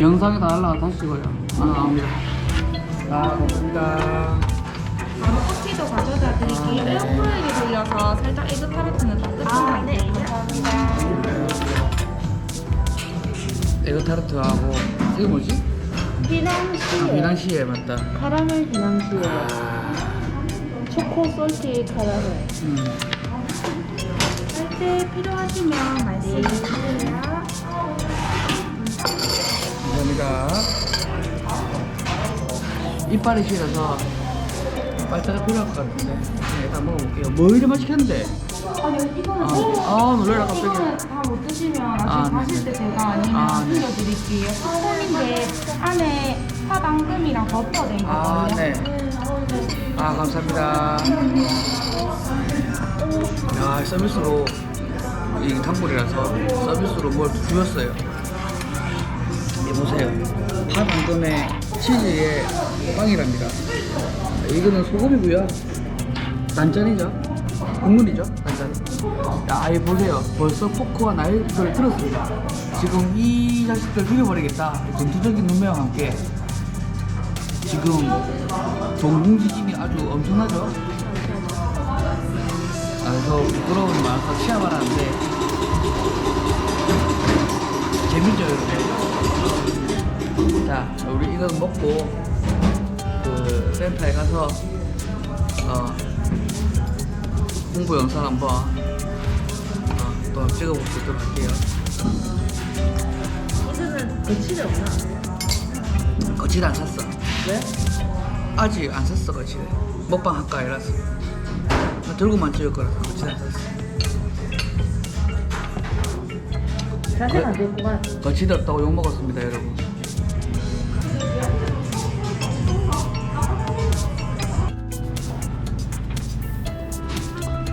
영상이 다 날라가 다시 찍어요. 아, 나옵니다. 아, 고맙습니다. 바로 커피도 가져다 드릴게요. 아, 네. 에어프라이기 돌려서 살짝 에그 타르트는 따뜻한 상태예요. 에그 타르트하고, 이게 뭐지? 아, 휘낭시에 미랑시에 맞다. 카라멜 휘낭시에 아, 초코 솔티 카라멜 음. 할 때 필요하시면 말씀해 주세요. 감사합니다. 이빨이 시려서 빨대가 필요할 것 같은데 네, 일단 먹어볼게요. 뭐 이리 맛있겠는데? 아니 이거는 아, 아 놀래라 갑자기. 이거는 다못 드시면 나중에 아, 가실 때 네네. 제가 아니면 아, 네. 드려드릴게요. 스콘인데 안에 파당금이랑 버터 된 아, 거거든요. 네. 아, 감사합니다. 야, 서비스로 이 단골이라서 서비스로 뭘 주셨어요. 이 보세요. 파 당근에 치즈에 빵이랍니다. 이거는 소금이고요. 단짠이죠. 국물이죠. 단짠. 야, 이 보세요. 벌써 포크와 나이프를 들었습니다. 지금 이 자식들 죽여버리겠다. 전투적인 눈매와 함께 지금 동공지진이 아주 엄청나죠? 아, 그래서 부끄러움이 많아서 취합을 하는데 재밌죠 여러분? 자 우리 이거 먹고 그 센터에 가서 어, 홍보 영상 한번 어, 또 찍어보도록 할게요. 이거는 거칠이 없나? 거칠 안 샀어. 왜? 아직 안 샀어 거칠 먹방 할까 이라서. 나 들고만 찍을 거라서 거칠 안 샀어. 자세가 안 됐구만. 거칠이 없다고 욕 먹었습니다 여러분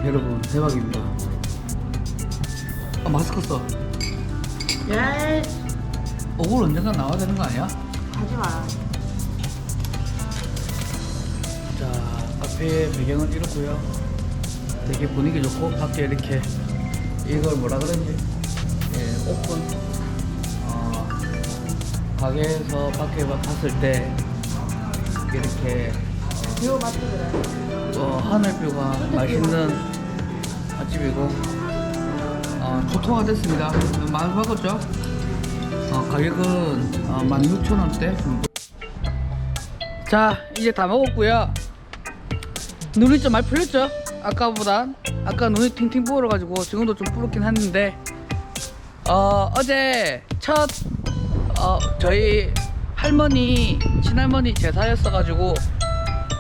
여러분 대박입니다. 아 마스크 써. 야 얼굴 언젠가 나와야 되는 거 아니야? 하지마. 자 카페 배경은 이렇고요. 되게 분위기 좋고 밖에 이렇게 이걸 뭐라 그러지? 예, 오픈. 어, 가게에서 밖에 봐- 봤을 때 이렇게 뷰 그래 어, 하늘뷰가 맛있는 맛집이고 어, 초토화 됐습니다. 많이 바꿨죠? 어, 가격은 어, 16,000원대? 자 이제 다 먹었고요. 눈이 좀 많이 풀렸죠? 아까보다. 아까 눈이 팅팅 부어가지고 지금도 좀 부럽긴 했는데. 어, 어제 첫 어, 저희 할머니 친할머니 제사였어가지고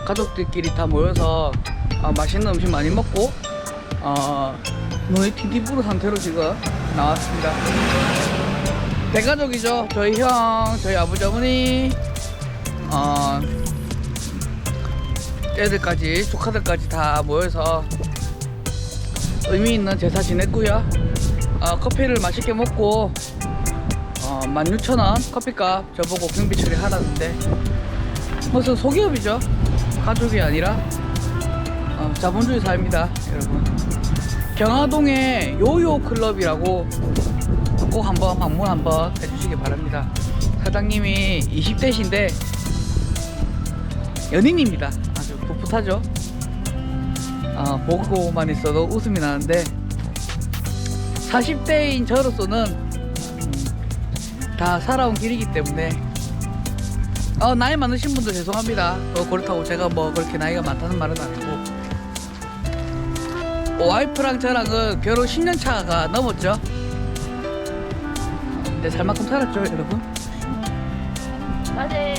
가족들끼리 다 모여서 어, 맛있는 음식 많이 먹고 어, 팅팅 부은 상태로 지금 나왔습니다. 대가족이죠. 저희 형, 저희 아버지 어머니, 어, 애들까지 조카들까지 다 모여서 의미 있는 제사 지냈고요. 어, 커피를 맛있게 먹고 어, 16,000원 커피값 저보고 경비 처리하라는데 무슨 소기업이죠. 가족이 아니라 어, 자본주의 사회입니다, 여러분. 경화동에 요요 클럽이라고 꼭 한번 방문 한번 해주시기 바랍니다. 사장님이 20대신데 연인입니다. 아주 풋풋하죠. 어, 보고만 있어도 웃음이 나는데 40대인 저로서는 음, 다 살아온 길이기 때문에 어, 나이 많으신 분들 죄송합니다. 어, 그렇다고 제가 뭐 그렇게 나이가 많다는 말은 아니고 와이프랑 저랑은 결혼 10년 차가 넘었죠. 근데 살 만큼 살았죠, 여러분. 맞아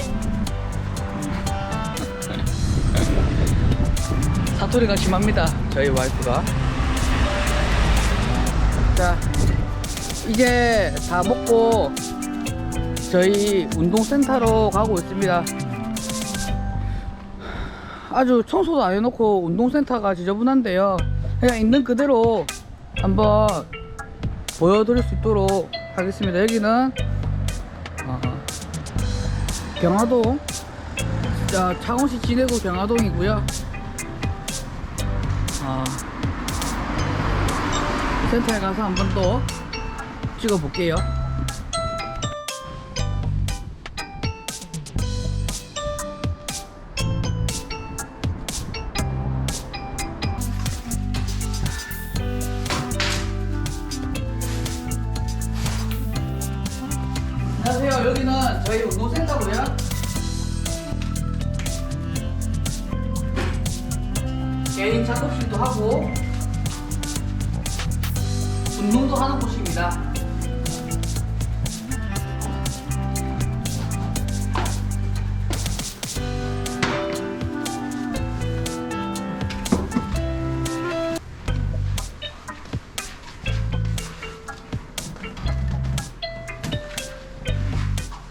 사투리가 심합니다. 저희 와이프가. 자, 이제 다 먹고 저희 운동센터로 가고 있습니다. 아주 청소도 안 해놓고 운동센터가 지저분한데요. 그냥 있는 그대로 한번 보여드릴 수 있도록 하겠습니다. 여기는 어, 경화동, 자, 창원시 진해구 경화동이고요. 어, 센터에 가서 한번더 찍어 볼게요. 저희 운동 센터고요. 개인 작업실도 하고 운동도 하는 곳입니다.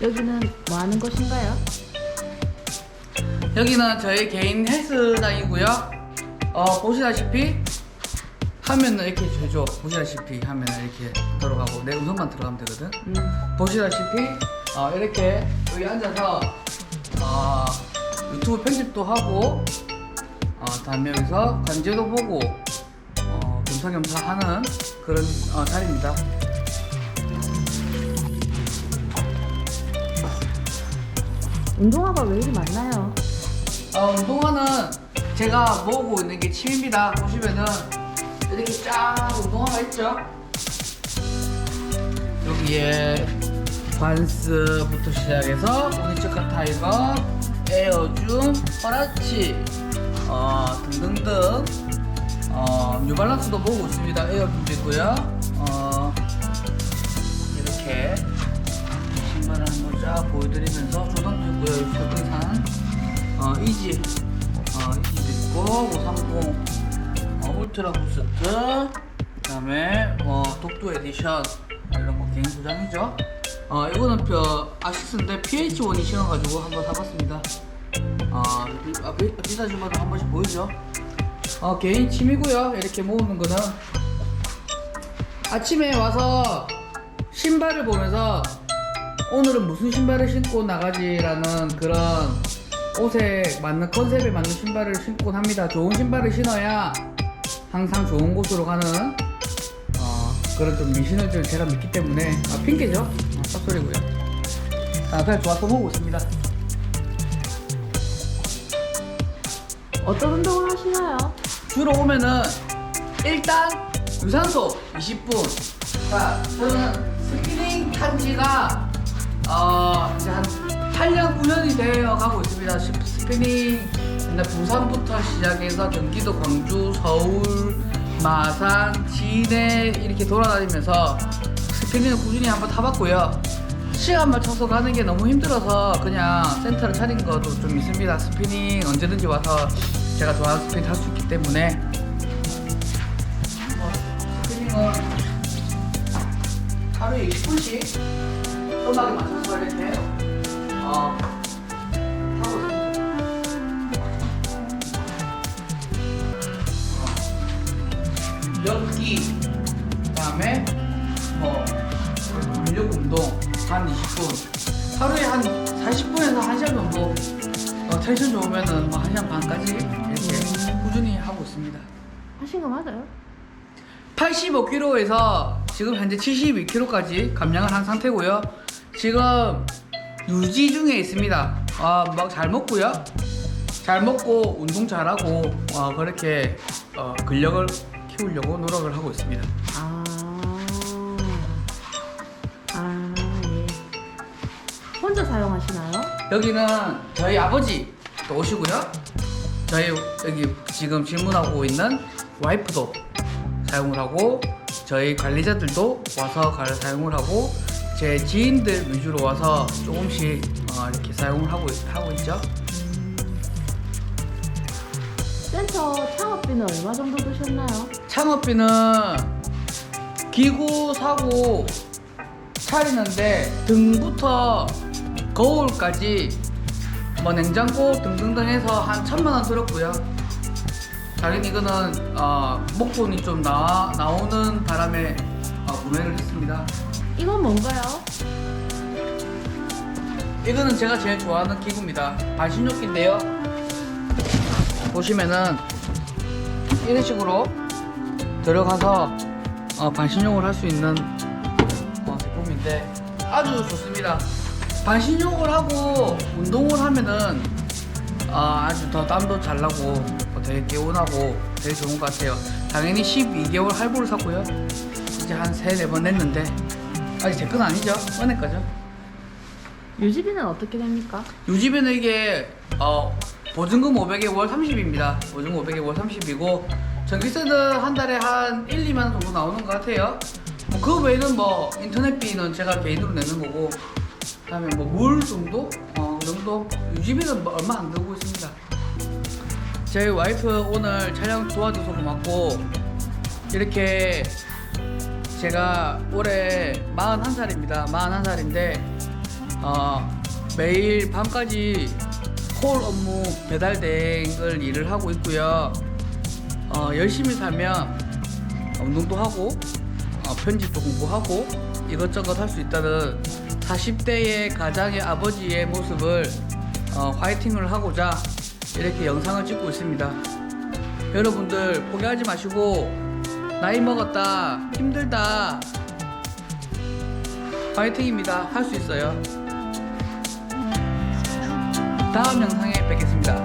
여기는 뭐 하는 곳인가요? 여기는 저희 개인 헬스장이고요. 어, 보시다시피 하면은 이렇게 되죠. 보시다시피 하면은 이렇게 들어가고 내 우선만 들어가면 되거든. 음. 보시다시피 어, 이렇게 여기 앉아서 어, 유튜브 편집도 하고 어, 다음에 여기서 관제도 보고 어, 겸사겸사 하는 그런 어, 자리입니다. 운동화가 왜 이리 많나요? 어, 운동화는 제가 모으고 있는 게 침입니다. 보시면은 이렇게 쫙 운동화가 있죠. 여기에 반스부터 시작해서 우니처카 타이거, 에어줌, 허라치 어, 등등등 어, 뉴발란스도 모으고 있습니다. 에어줌도 있고요. 어, 이렇게 신발을 한번 쫙 보여드리면서 어, 이지 어, 이지도 있고 530 어, 울트라 부스트 그 다음에 어, 독도 에디션 이런 거 개인 소장이죠. 어, 이거는 그 아시스인데 PH1이 신어가지고 한번 사봤습니다. 어, 비- 아, 비- 비싸지만 한 번씩 보이죠. 어, 개인 취미고요. 이렇게 모으는 거는 아침에 와서 신발을 보면서 오늘은 무슨 신발을 신고 나가지라는 그런 옷에 맞는 컨셉에 맞는 신발을 신곤 합니다. 좋은 신발을 신어야 항상 좋은 곳으로 가는 어, 그런 좀 미신을 좀 제가 믿기 때문에 아, 핑계죠. 아, 쌉소리고요. 아, 그냥 좋아서 보고 있습니다. 어떤 운동을 하시나요? 주로 오면은 일단 유산소 20분. 자, 저는 스피닝 탄 지가 어, 이제 한 8년 9년이 되어 가고 있습니다. 시- 스피닝 옛날 부산부터 시작해서 경기도, 광주, 서울, 마산, 진해 이렇게 돌아다니면서 스피닝을 꾸준히 한번 타봤고요. 시간 맞춰서 가는 게 너무 힘들어서 그냥 센터를 차린 것도 좀 있습니다. 스피닝 언제든지 와서 제가 좋아하는 스피닝 탈수 있기 때문에 뭐, 스피닝은 하루에 20분씩 음악에 맞춰서 이렇게 어, 몇기 그다음에 뭐 근력 운동 한 20분 하루에 한 40분에서 1시간 정도 어, 텐션 좋으면은 뭐 1시간 반까지 이렇게 꾸준히 하고 있습니다. 하신 거 맞아요? 85kg에서 지금 현재 72kg까지 감량을 한 상태고요. 지금 유지 중에 있습니다. 아, 막 잘 먹고요. 잘 먹고 운동 잘하고 어, 그렇게 어, 근력을 키우려고 노력을 하고 있습니다. 아. 아, 예. 혼자 사용하시나요? 여기는 저희 아버지 또 오시고요. 저희 여기 지금 질문하고 있는 와이프도 사용을 하고 저희 관리자들도 와서 가- 사용을 하고 제 지인들 위주로 와서 조금씩 어, 이렇게 사용을 하고 있- 하고 있죠. 센터 창업비는 얼마 정도 드셨나요? 창업비는 기구 사고 차리는데 등부터 거울까지 뭐 냉장고 등등등 해서 한 천만 원 들었고요. 당연히 이거는 어, 목돈이 좀 나, 나오는 바람에 어, 구매를 했습니다. 이건 뭔가요? 이거는 제가 제일 좋아하는 기구입니다. 반신욕기인데요. 보시면은 이런 식으로 들어가서 어, 반신욕을 할 수 있는 어, 제품인데 아주 좋습니다. 반신욕을 하고 운동을 하면은 아, 아주 더 땀도 잘 나고 어, 되게 개운하고 되게 좋은 것 같아요. 당연히 12개월 할부를 샀고요. 이제 한 3, 4번 냈는데 아직 제 건 아니죠. 은혜 거죠. 유지비는 어떻게 됩니까? 유지비는 이게 어, 보증금 500에 월 30입니다. 보증금 500에 월 30이고 전기세는 한 달에 한 1, 2만 원 정도 나오는 것 같아요. 뭐그 외에는 뭐 인터넷비는 제가 개인으로 내는 거고 그다음에 뭐 물 정도 어, 그 정도 유지비는 뭐 얼마 안 들고 있습니다. 저희 와이프 오늘 촬영 도와줘서 고맙고 이렇게 제가 올해 41살입니다. 41살인데 어, 매일 밤까지 콜 업무 배달 대행을 일을 하고 있고요. 어, 열심히 살면 운동도 하고 어, 편집도 공부하고 이것저것 할 수 있다는 40대의 가장의 아버지의 모습을 어, 화이팅을 하고자 이렇게 영상을 찍고 있습니다. 여러분들 포기하지 마시고 나이 먹었다. 힘들다. 화이팅입니다. 할 수 있어요. 다음 영상에 뵙겠습니다